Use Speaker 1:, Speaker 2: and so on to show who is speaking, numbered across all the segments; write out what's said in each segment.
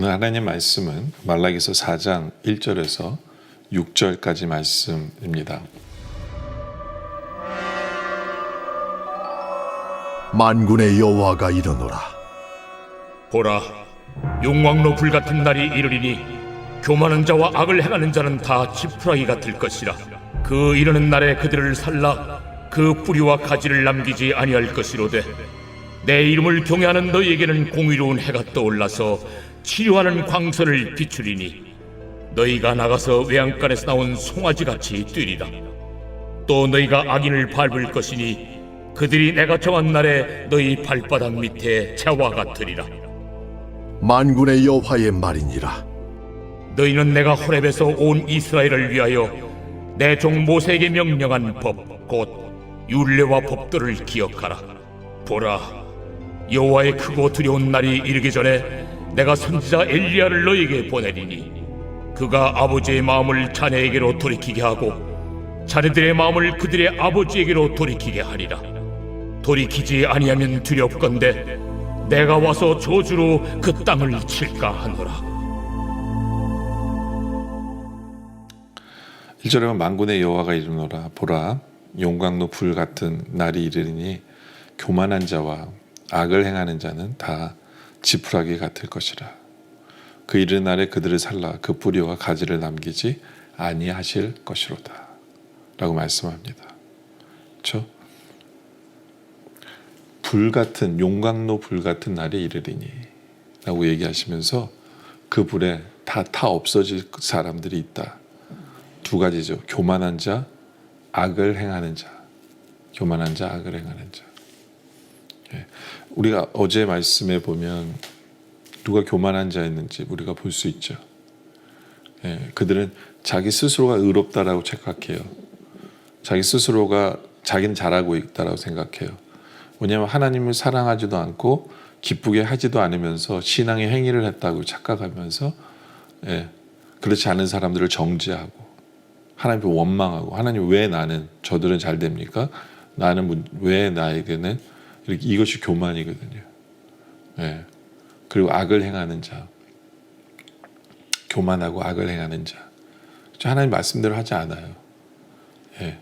Speaker 1: 오늘 하나님 말씀은 말라기서 4장 1절에서 6절까지 말씀입니다.
Speaker 2: 만군의 여호와가 이르노라
Speaker 3: 보라, 용왕로 불 같은 날이 이르리니 교만한 자와 악을 행하는 자는 다 지푸라기 같을 것이라. 그 이르는 날에 그들을 살라 그 뿌리와 가지를 남기지 아니할 것이로되 내 이름을 경외하는 너희에게는 공의로운 해가 떠올라서 치료하는 광선을 비추리니 너희가 나가서 외양간에서 나온 송아지 같이 뛰리라. 또 너희가 악인을 밟을 것이니 그들이 내가 정한 날에 너희 발바닥 밑에 재와 같으리라.
Speaker 2: 만군의 여호와의 말이니라
Speaker 3: 너희는 내가 호렙에서 온 이스라엘을 위하여 내 종 모세에게 명령한 법, 곧 율례와 법도를 기억하라. 보라, 여호와의 크고 두려운 날이 이르기 전에 내가 선지자 엘리야를 너희에게 보내리니 그가 아버지의 마음을 자네에게로 돌이키게 하고 자네들의 마음을 그들의 아버지에게로 돌이키게 하리라. 돌이키지 아니하면 두렵건대 내가 와서 저주로 그 땅을 칠까 하노라.
Speaker 1: 1절에 보면 만군의 여호와가 이르노라 보라 용광로 불 같은 날이 이르리니 교만한 자와 악을 행하는 자는 다 지푸라기 같을 것이라 그 이른 날에 그들을 살라 그 뿌리와 가지를 남기지 아니하실 것이로다 라고 말씀합니다 그렇죠? 불 같은 용광로 불 같은 날이 이르리니 라고 얘기하시면서 그 불에 다 타 없어질 사람들이 있다 두 가지죠. 교만한 자, 악을 행하는 자. 교만한 자, 악을 행하는 자. 예. 우리가 어제 말씀에 보면 누가 교만한 자였는지 우리가 볼 수 있죠. 예. 그들은 자기 스스로가 의롭다라고 착각해요. 자기 스스로가 자기는 잘하고 있다라고 생각해요. 왜냐하면 하나님을 사랑하지도 않고 기쁘게 하지도 않으면서 신앙의 행위를 했다고 착각하면서 예. 그렇지 않은 사람들을 정죄하고 하나님을 원망하고 하나님 왜 나는 저들은 잘 됩니까? 나는 뭐- 왜 나에게는 이것이 교만이거든요. 예. 그리고 악을 행하는 자, 교만하고 악을 행하는 자, 저 하나님 말씀대로 하지 않아요. 예.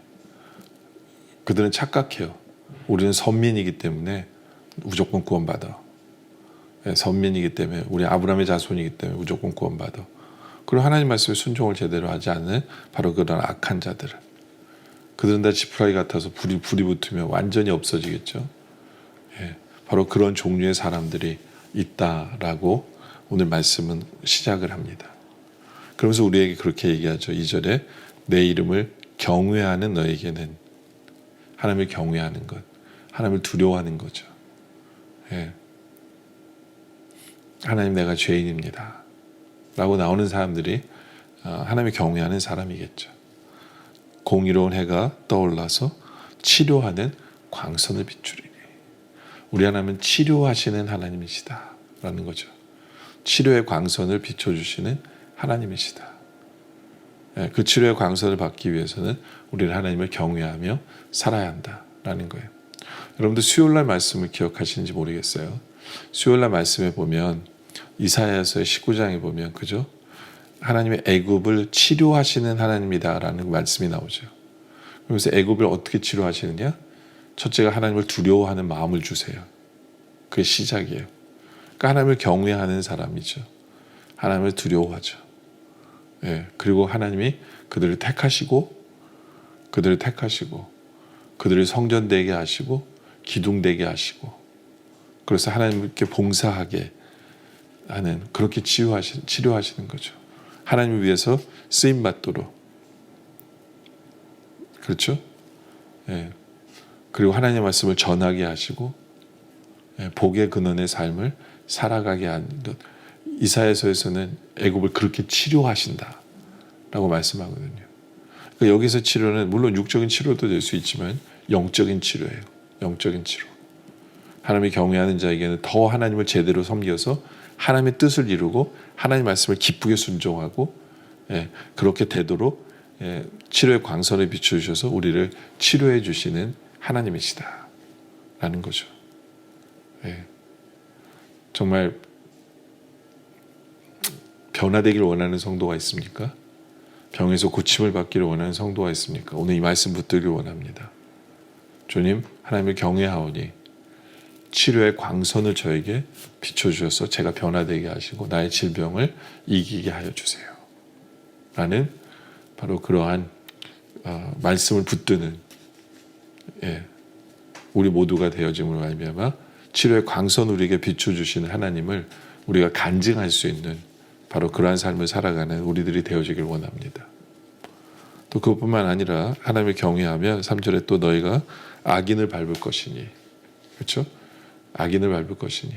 Speaker 1: 그들은 착각해요. 우리는 선민이기 때문에 무조건 구원받아. 예, 선민이기 때문에 우리 아브라함의 자손이기 때문에 무조건 구원받아. 그리고 하나님 말씀에 순종을 제대로 하지 않는 바로 그런 악한 자들. 그들은 다 지푸라기 같아서 불이 불이 붙으면 완전히 없어지겠죠. 예, 바로 그런 종류의 사람들이 있다라고 오늘 말씀은 시작을 합니다. 그러면서 우리에게 그렇게 얘기하죠. 2절에 내 이름을 경외하는 너에게는 하나님을 경외하는 것, 하나님을 두려워하는 거죠. 예. 하나님 내가 죄인입니다. 라고 나오는 사람들이 어, 하나님을 경외하는 사람이겠죠. 공의로운 해가 떠올라서 치료하는 광선을 비추리니 우리 하나님은 치료하시는 하나님이시다 라는 거죠. 치료의 광선을 비춰주시는 하나님이시다. 예, 그 치료의 광선을 받기 위해서는 우리는 하나님을 경외하며 살아야 한다라는 거예요. 여러분들 수요일날 말씀을 기억하시는지 모르겠어요. 수요일날 말씀에 보면 이사야서의 19장에 보면 그죠? 하나님의 애굽을 치료하시는 하나님이다라는 말씀이 나오죠. 그래서 애굽을 어떻게 치료하시느냐? 첫째가 하나님을 두려워하는 마음을 주세요. 그게 시작이에요. 그러니까 하나님을 경외하는 사람이죠. 하나님을 두려워하죠. 예, 그리고 하나님이 그들을 택하시고 그들을 택하시고 그들을 성전되게 하시고 기둥되게 하시고 그래서 하나님께 봉사하게 하는 그렇게 치유하시, 치료하시는 거죠. 하나님을 위해서 쓰임 받도록 그렇죠? 예. 그리고 하나님의 말씀을 전하게 하시고 예, 복의 근원의 삶을 살아가게 하는 것. 이사야서에서는 애굽을 그렇게 치료하신다라고 말씀하거든요. 그러니까 여기서 치료는 물론 육적인 치료도 될 수 있지만 영적인 치료예요. 영적인 치료. 하나님의 경외하는 자에게는 더 하나님을 제대로 섬겨서 하나님의 뜻을 이루고 하나님 말씀을 기쁘게 순종하고 예, 그렇게 되도록 예, 치료의 광선을 비추셔서 우리를 치료해 주시는 하나님이시다 라는 거죠. 예, 정말 변화되기를 원하는 성도가 있습니까? 병에서 고침을 받기를 원하는 성도가 있습니까? 오늘 이 말씀 붙들기를 원합니다. 주님, 하나님을 경외하오니 치료의 광선을 저에게 비춰주셔서 제가 변화되게 하시고 나의 질병을 이기게 하여 주세요. 라는 바로 그러한 어, 말씀을 붙드는 예, 우리 모두가 되어짐으로 말미암아 치료의 광선 우리에게 비춰주시는 하나님을 우리가 간증할 수 있는 바로 그러한 삶을 살아가는 우리들이 되어지길 원합니다. 또 그것뿐만 아니라 하나님을 경외하며 3절에 또 너희가 악인을 밟을 것이니 그렇죠? 악인을 밟을 것이니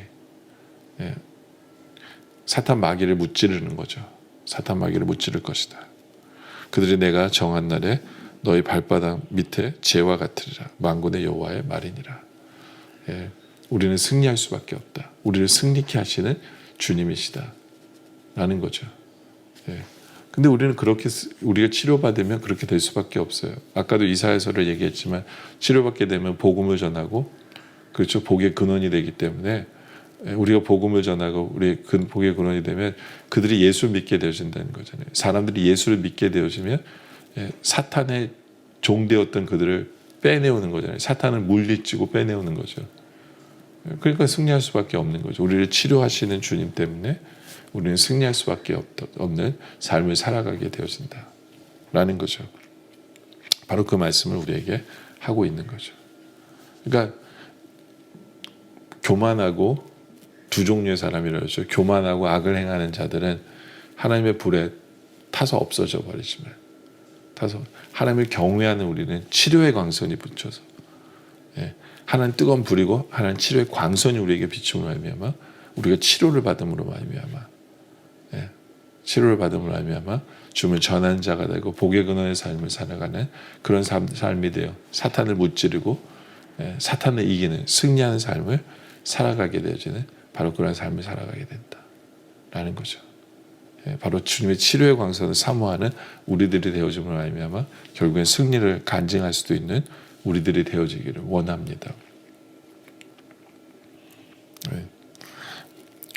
Speaker 1: 예. 사탄 마귀를 무찌르는 거죠. 사탄 마귀를 무찌를 것이다. 그들이 내가 정한 날에 너희 발바닥 밑에 재와 같으리라 만군의 여호와의 말이니라. 예. 우리는 승리할 수밖에 없다. 우리를 승리케 하시는 주님이시다. 라는 거죠. 예. 근데 우리는 그렇게 쓰- 우리가 치료받으면 그렇게 될 수밖에 없어요. 아까도 이사야서를 얘기했지만 치료받게 되면 복음을 전하고 그렇죠. 복의 근원이 되기 때문에 예, 우리가 복음을 전하고 우리 근 복의 근원이 되면 그들이 예수를 믿게 되어진다는 거잖아요. 사람들이 예수를 믿게 되어지면 예, 사탄의 종되었던 그들을 빼내오는 거잖아요. 사탄을 물리치고 빼내오는 거죠. 예, 그러니까 승리할 수밖에 없는 거죠. 우리를 치료하시는 주님 때문에 우리는 승리할 수밖에 없- 없는 삶을 살아가게 되어진다 라는 거죠. 바로 그 말씀을 우리에게 하고 있는 거죠. 그러니까 교만하고 두 종류의 사람이라고 하죠. 교만하고 악을 행하는 자들은 하나님의 불에 타서 없어져 버리지만 타서 하나님을 경외하는 우리는 치료의 광선이 붙여서 예, 하나님 뜨거운 불이고 하나님 치료의 광선이 우리에게 비춤을 말미암아 우리가 치료를 받음으로 말미암아 예, 치료를 받음으로 말미암아 주을 전한 자가 되고 복의 근원의 삶을 살아가는 그런 삶, 삶이 되어 사탄을 무찌르고 예, 사탄을 이기는 승리하는 삶을 살아가게 되어지는 바로 그런 삶을 살아가게 된다라는 거죠. 예, 바로 주님의 치료의 광선을 사모하는 우리들이 되어짐으로 말미암아 결국엔 승리를 간증할 수도 있는 우리들이 되어지기를 원합니다. 네.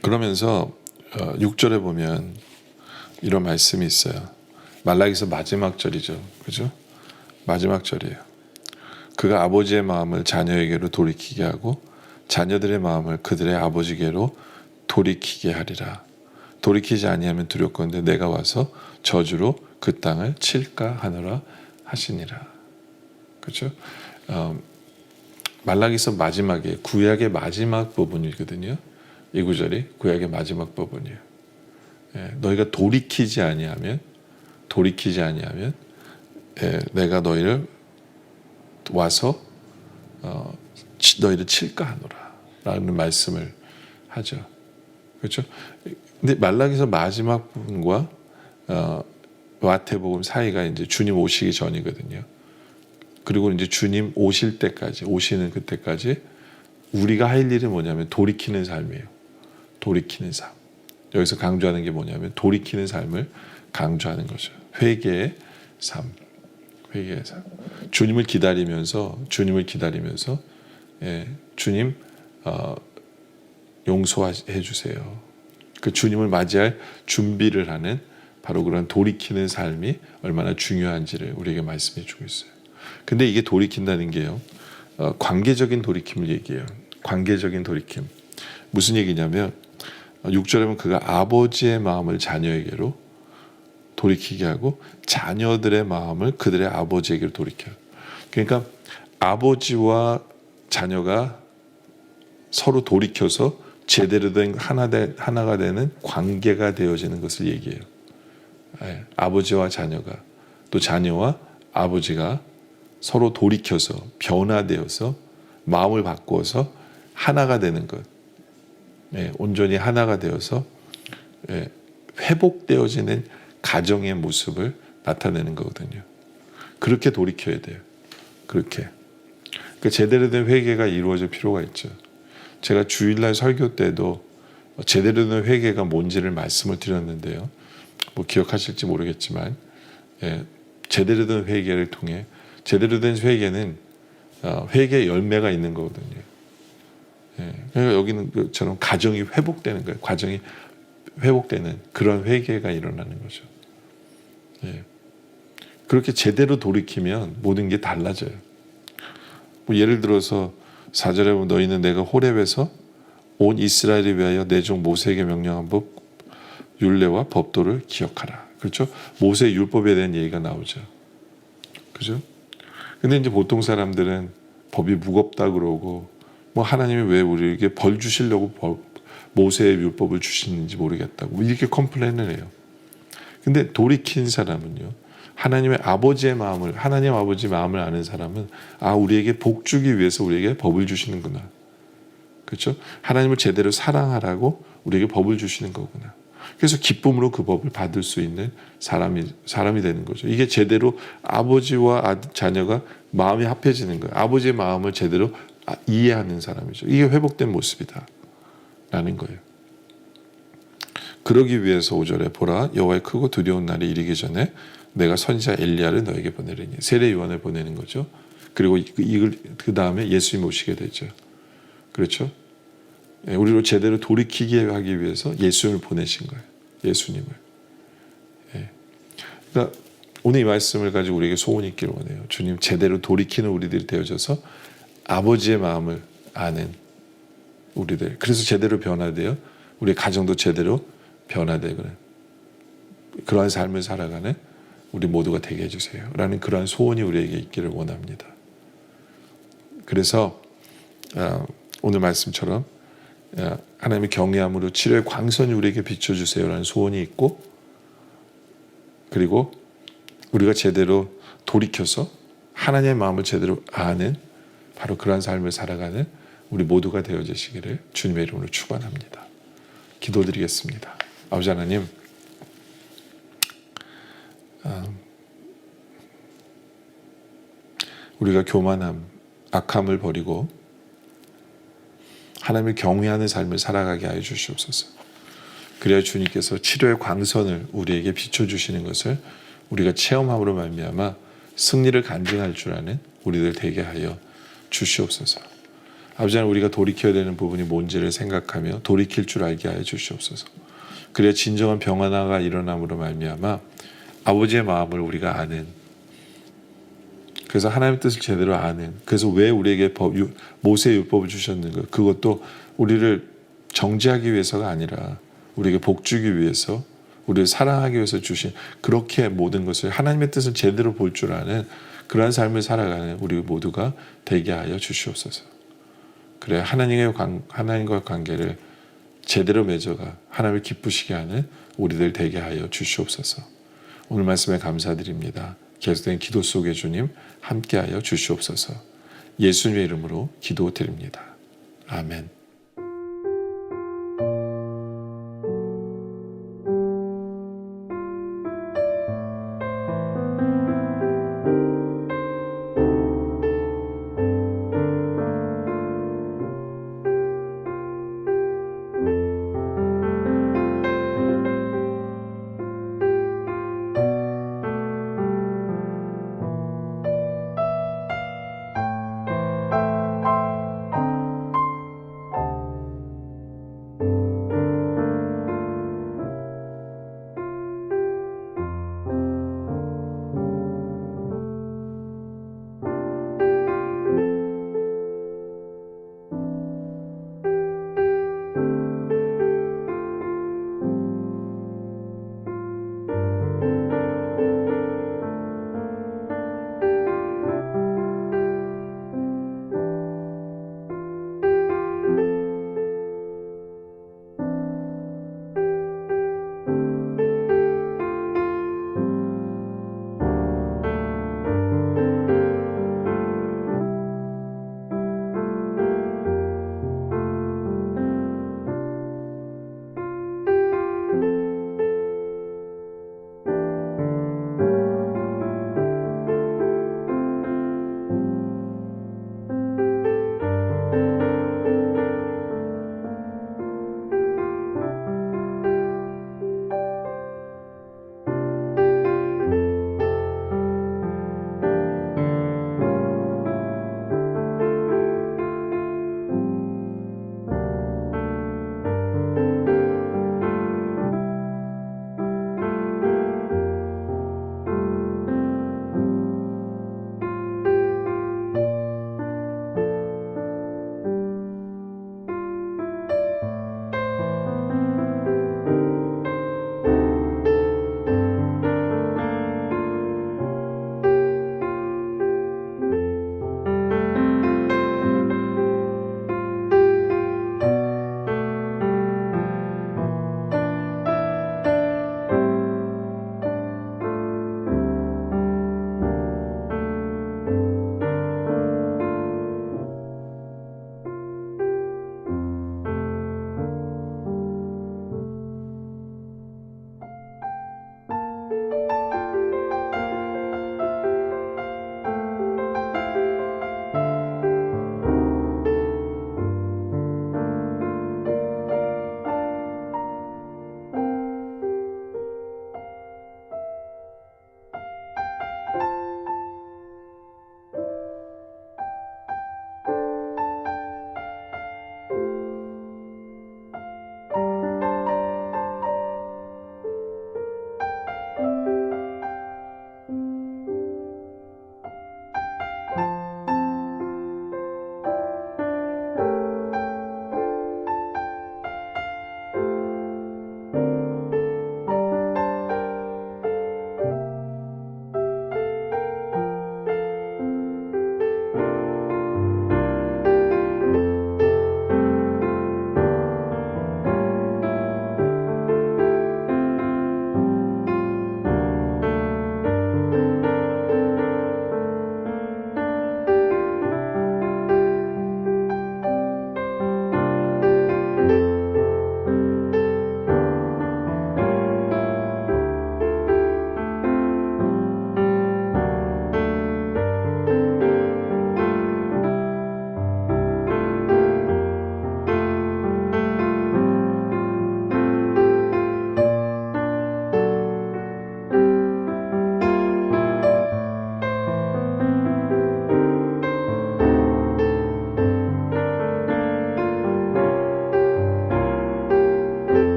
Speaker 1: 그러면서 6절에 보면 이런 말씀이 있어요. 말라기서 마지막 절이죠. 그죠? 마지막 절이에요. 그가 아버지의 마음을 자녀에게로 돌이키게 하고 자녀들의 마음을 그들의 아버지께로 돌이키게 하리라. 돌이키지 아니하면 두렵건대 내가 와서 저주로 그 땅을 칠까 하노라 하시니라. 그렇죠? 어, 말라기서 마지막에 구약의 마지막 부분이거든요. 이 구절이 구약의 마지막 부분이에요. 예, 너희가 돌이키지 아니하면 돌이키지 아니하면 예, 내가 너희를 와서 어, 치- 너희를 칠까 하노라라는 말씀을 하죠. 그렇죠? 근데 말라기서 마지막 부분과 어, 마태복음 사이가 이제 주님 오시기 전이거든요. 그리고 이제 주님 오실 때까지 오시는 그때까지 우리가 할 일은 뭐냐면 돌이키는 삶이에요. 돌이키는 삶. 여기서 강조하는 게 뭐냐면 돌이키는 삶을 강조하는 거죠. 회개의 삶. 회개의 삶. 주님을 기다리면서 주님을 기다리면서 예, 주님 어, 용서해 주세요. 그 주님을 맞이할 준비를 하는 바로 그런 돌이키는 삶이 얼마나 중요한지를 우리에게 말씀해 주고 있어요. 근데 이게 돌이킨다는 게요. 어, 관계적인 돌이킴을 얘기해요. 관계적인 돌이킴. 무슨 얘기냐면 6절에 보면 그가 아버지의 마음을 자녀에게로 돌이키게 하고 자녀들의 마음을 그들의 아버지에게로 돌이켜요. 그러니까 아버지와 자녀가 서로 돌이켜서 제대로 된 하나 되, 하나가 되는 관계가 되어지는 것을 얘기해요. 예, 아버지와 자녀가 또 자녀와 아버지가 서로 돌이켜서 변화되어서 마음을 바꾸어서 하나가 되는 것, 예, 온전히 하나가 되어서 예, 회복되어지는 가정의 모습을 나타내는 거거든요. 그렇게 돌이켜야 돼요. 그렇게. 그 제대로 된 회개가 이루어질 필요가 있죠. 제가 주일날 설교 때도 제대로 된 회개가 뭔지를 말씀을 드렸는데요. 뭐 기억하실지 모르겠지만 예, 제대로 된 회개를 통해 제대로 된 회개는 어, 회개 열매가 있는 거거든요. 예, 그러니까 여기는 그처럼 가정이 회복되는 거예요. 가정이 회복되는 그런 회개가 일어나는 거죠. 예. 그렇게 제대로 돌이키면 모든 게 달라져요. 뭐 예를 들어서 사절에 보면 너희는 내가 호렙에서 온 이스라엘을 위하여 내 종 모세에게 명령한 법 율례와 법도를 기억하라. 그렇죠? 모세 율법에 대한 얘기가 나오죠. 그죠? 근데 이제 보통 사람들은 법이 무겁다 그러고 뭐 하나님이 왜 우리에게 벌 주시려고 법, 모세의 율법을 주시는지 모르겠다고 뭐 이렇게 컴플레인을 해요. 근데 돌이킨 사람은요. 하나님의 아버지의 마음을 하나님 아버지 마음을 아는 사람은 아 우리에게 복 주기 위해서 우리에게 법을 주시는구나. 그렇죠? 하나님을 제대로 사랑하라고 우리에게 법을 주시는 거구나. 그래서 기쁨으로 그 법을 받을 수 있는 사람이 사람이 되는 거죠. 이게 제대로 아버지와 아- 자녀가 마음이 합해지는 거예요. 아버지의 마음을 제대로 아- 이해하는 사람이죠. 이게 회복된 모습이다 라는 거예요. 그러기 위해서 5절에 보라 여호와의 크고 두려운 날이 이르기 전에 내가 선지자 엘리야를 너에게 보내리니 세례 요한을 보내는 거죠. 그리고 이- 이걸 그 다음에 예수님 오시게 되죠. 그렇죠? 예, 우리로 제대로 돌이키게 하기 위해서 예수님을 보내신 거예요. 예수님을. 예. 그러니까 오늘 이 말씀을 가지고 우리에게 소원이 있기를 원해요. 주님 제대로 돌이키는 우리들이 되어져서 아버지의 마음을 아는 우리들. 그래서 제대로 변화되어 우리 가정도 제대로 변화되고 그러한 삶을 살아가는 우리 모두가 되게 해주세요. 라는 그러한 소원이 우리에게 있기를 원합니다. 그래서 아, 오늘 말씀처럼 아, 하나님의 경외함으로 치료의 광선이 우리에게 비춰주세요라는 소원이 있고 그리고 우리가 제대로 돌이켜서 하나님의 마음을 제대로 아는 바로 그러한 삶을 살아가는 우리 모두가 되어지시기를 주님의 이름으로 축원합니다. 기도드리겠습니다. 아버지 하나님, 아, 우리가 교만함, 악함을 버리고 하나님을 경외하는 삶을 살아가게 하여 주시옵소서. 그래야 주님께서 치료의 광선을 우리에게 비춰 주시는 것을 우리가 체험함으로 말미암아 승리를 간증할 줄 아는 우리들 되게 하여 주시옵소서. 아버지 하나님 우리가 돌이켜야 되는 부분이 뭔지를 생각하며 돌이킬 줄 알게 하여 주시옵소서. 그래야 진정한 평안화가 일어남으로 말미암아 아버지의 마음을 우리가 아는 그래서 하나님의 뜻을 제대로 아는 그래서 왜 우리에게 법, 유- 모세의 율법을 주셨는가 그것도 우리를 정죄하기 위해서가 아니라 우리에게 복 주기 위해서 우리를 사랑하기 위해서 주신 그렇게 모든 것을 하나님의 뜻을 제대로 볼 줄 아는 그러한 삶을 살아가는 우리 모두가 되게 하여 주시옵소서. 그래 하나님의 관, 하나님과 관계를 제대로 맺어가 하나님을 기쁘시게 하는 우리들 되게 하여 주시옵소서. 오늘 말씀에 감사드립니다. 계속된 기도 속에 주님 함께하여 주시옵소서. 예수님의 이름으로 기도드립니다. 아멘.